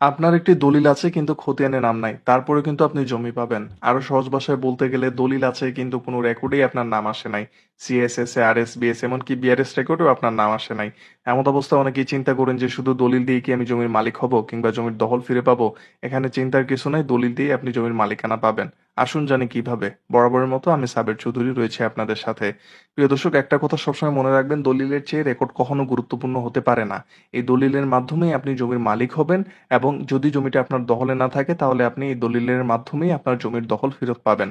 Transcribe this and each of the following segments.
আপনার একটি দলিল আছে কিন্তু খতিয়ানে নাম নাই। তারপরে কিন্তু আপনি জমি পাবেন। আরও সহজ ভাষায় বলতে গেলে দলিল আছে কিন্তু কোনো রেকর্ডেই আপনার নাম আসে নাই। সিএসএস আর এস বিএস এমনকি বিআরএস রেকর্ডেও আপনার নাম আসে নাই। এমন অবস্থা অনেকেই চিন্তা করেন যে শুধু দলিল দিয়ে কি আমি জমির মালিক হব কিংবা জমির দহল ফিরে পাবো? এখানে চিন্তার কিছু নাই, দলিল দিয়ে আপনি জমির মালিকানা পাবেন। আসুন জানি কীভাবে। বরাবরের মতো আমি সাবের চৌধুরী রয়েছে আপনাদের সাথে। প্রিয় দর্শক, একটা কথা সবসময় মনে রাখবেন, দলিলের চেয়ে রেকর্ড কখনো গুরুত্বপূর্ণ হতে পারে না। এই দলিলের মাধ্যমেই আপনি জমির মালিক হবেন এবং যদি জমিটা আপনার দখলে না থাকে, তাহলে আপনি এই দলিলের মাধ্যমেই আপনার জমির দখল ফেরত পাবেন।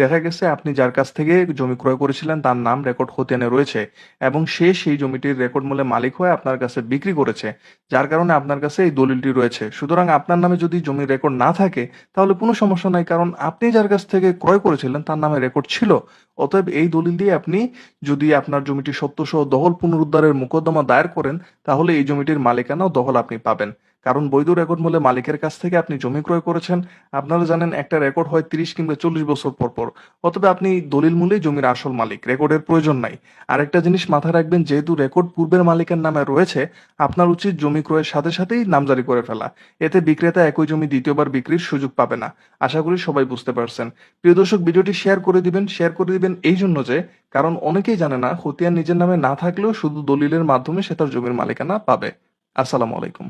দেখা গেছে আপনি যার কাছ থেকে জমি ক্রয় করেছিলেন, তার নাম রেকর্ড খতিয়ানে রয়েছে এবং সে সেই জমিটির রেকর্ড মূল্যে মালিক হয়ে আপনার কাছে বিক্রি করেছে, যার কারণে আপনার কাছে এই দলিলটি রয়েছে। সুতরাং আপনার নামে যদি জমির রেকর্ড না থাকে, তাহলে কোনো সমস্যা নাই, কারণ আপনি যার কাছ থেকে ক্রয় করেছিলেন, তার নামে রেকর্ড ছিল। অতএব এই দলিল দিয়ে আপনি যদি আপনার জমিটি সত্য সহ দহল পুনরুদ্ধারের মোকদ্দমা দায়ের করেন, তাহলে এই জমিটির মালিকানা ও দখল আপনি পাবেন। কারণ বৈধ রেকর্ড মূল্যে মালিকের কাছ থেকে আপনি জমি ক্রয় করেছেন। আপনারা জানেন একটা রেকর্ড হয় তিরিশ কিংবা চল্লিশ বছর পর পর। অথবা আপনি দলিল মূল্যে জমির আসল মালিক রেকর্ডের প্রয়োজন নাই। আরেকটা জিনিস মাথায় রাখবেন, যেহেতু রেকর্ড পূর্বের মালিকের নামে রয়েছে, আপনার উচিত জমি ক্রয়ের সাথে সাথেই নামজারি করে ফেলা। এতে বিক্রেতা একই জমি দ্বিতীয়বার বিক্রির সুযোগ পাবে না। আশা করি সবাই বুঝতে পারছেন। প্রিয় দর্শক, ভিডিওটি শেয়ার করে দিবেন। শেয়ার করে দিবেন এই জন্য যে, কারণ অনেকেই জানে না খতিয়ান নিজের নামে না থাকলেও শুধু দলিলের মাধ্যমে সে তার জমির মালিকানা পাবে। আসসালামু আলাইকুম।